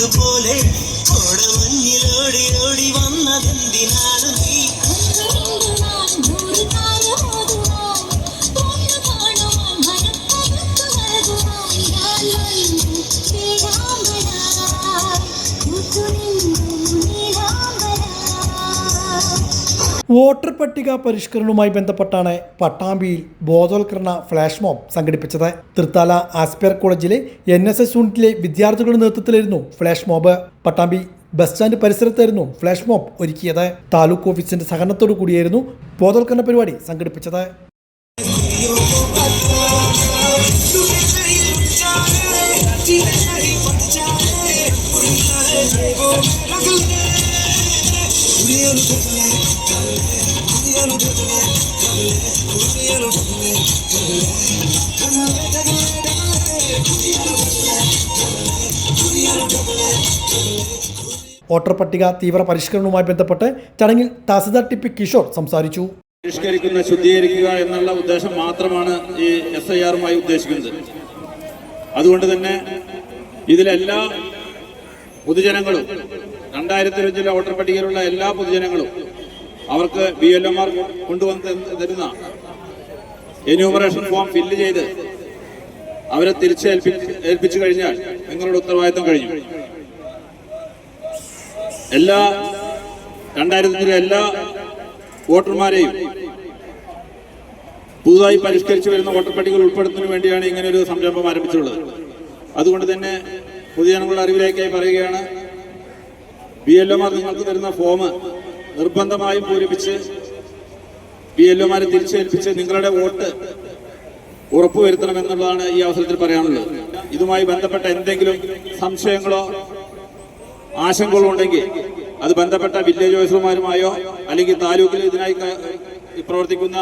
മുത്തുപോലെ കോടമഞ്ഞിലോടി ഓടി വന്നതെന്തിനാണ് നീ വോട്ടർ പട്ടിക പരിഷ്കരണവുമായി ബന്ധപ്പെട്ടാണ് പട്ടാമ്പിയിൽ ബോധവൽക്കരണ ഫ്ലാഷ് മോബ് സംഘടിപ്പിച്ചത്. തൃത്താല ആസ്പെയർ കോളേജിലെ എൻ എസ് എസ് യൂണിറ്റിലെ വിദ്യാർത്ഥികളുടെ നേതൃത്വത്തിലായിരുന്നു flash mob. Pattambi bus stand പരിസരത്തായിരുന്നു flash mob ഒരുക്കിയത്. താലൂക്ക് ഓഫീസിന്റെ സഹകരണത്തോടു കൂടിയായിരുന്നു ബോധവൽക്കരണ പരിപാടി സംഘടിപ്പിച്ചത്. വോട്ടർ പട്ടിക തീവ്ര പരിഷ്കരണവുമായി ബന്ധപ്പെട്ട് ചടങ്ങിൽ തഹസിൽദാർ ടി പി കിഷോർ സംസാരിച്ചു. പരിഷ്കരിക്കുന്ന ശുദ്ധീകരിക്കുക എന്നുള്ള ഉദ്ദേശം മാത്രമാണ് ഈ എസ് ഐ ആറുമായി ഉദ്ദേശിക്കുന്നത്. അതുകൊണ്ട് തന്നെ ഇതിലെല്ലാ പൊതുജനങ്ങളും രണ്ടായിരത്തി അഞ്ചിലെ വോട്ടർ പട്ടികയിലുള്ള എല്ലാ പൊതുജനങ്ങളും അവർക്ക് ബി എൽ എം ആർ കൊണ്ടുവന്ന് തരുന്ന എന്യൂമറേഷൻ ഫോം ഫില്ല് ചെയ്ത് അവരെ തിരിച്ച് ഏൽപ്പിച്ചു കഴിഞ്ഞാൽ നിങ്ങളുടെ ഉത്തരവാദിത്വം കഴിഞ്ഞു. എല്ലാ രണ്ടായിരത്തിലെ എല്ലാ വോട്ടർമാരെയും പുതുതായി പരിഷ്കരിച്ചു വരുന്ന വോട്ടർ പട്ടികയിൽ ഉൾപ്പെടുത്തുന്നതിന് വേണ്ടിയാണ് ഇങ്ങനെ ഒരു സംരംഭം ആരംഭിച്ചിട്ടുള്ളത്. അതുകൊണ്ട് തന്നെ പൊതുജനങ്ങളുടെ അറിവിലേക്കായി പറയുകയാണ് ബി എൽ ഒമാർ നിങ്ങൾക്ക് തരുന്ന ഫോം നിർബന്ധമായും പൂരിപ്പിച്ച് ബി എൽ ഒമാരെ തിരിച്ചേൽപ്പിച്ച് നിങ്ങളുടെ വോട്ട് ഉറപ്പുവരുത്തണമെന്നുള്ളതാണ് ഈ അവസരത്തിൽ പറയാനുള്ളത്. ഇതുമായി ബന്ധപ്പെട്ട എന്തെങ്കിലും സംശയങ്ങളോ ആശങ്കകളോ ഉണ്ടെങ്കിൽ അത് ബന്ധപ്പെട്ട വില്ലേജ് ഓഫീസർമാരുമായോ അല്ലെങ്കിൽ താലൂക്കിൽ ഇതിനായി പ്രവർത്തിക്കുന്ന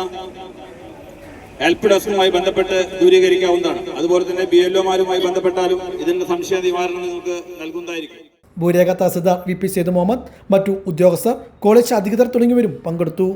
ഹെൽപ്പ് ഡെസ്കുമായി ബന്ധപ്പെട്ട് ദൂരീകരിക്കാവുന്നതാണ്. അതുപോലെ തന്നെ ബി എൽ ഒമാരുമായി ബന്ധപ്പെട്ടാലും ഇതിന്റെ സംശയ നിവാരണം നിങ്ങൾക്ക് നൽകുന്നതായിരിക്കും. ഭൂരേഖ തഹസിൽദാർ വി പി സേതു മുഹമ്മദ് മറ്റു ഉദ്യോഗസ്ഥർ കോളേജ് അധികൃതർ തുടങ്ങിയവരും പങ്കെടുത്തു.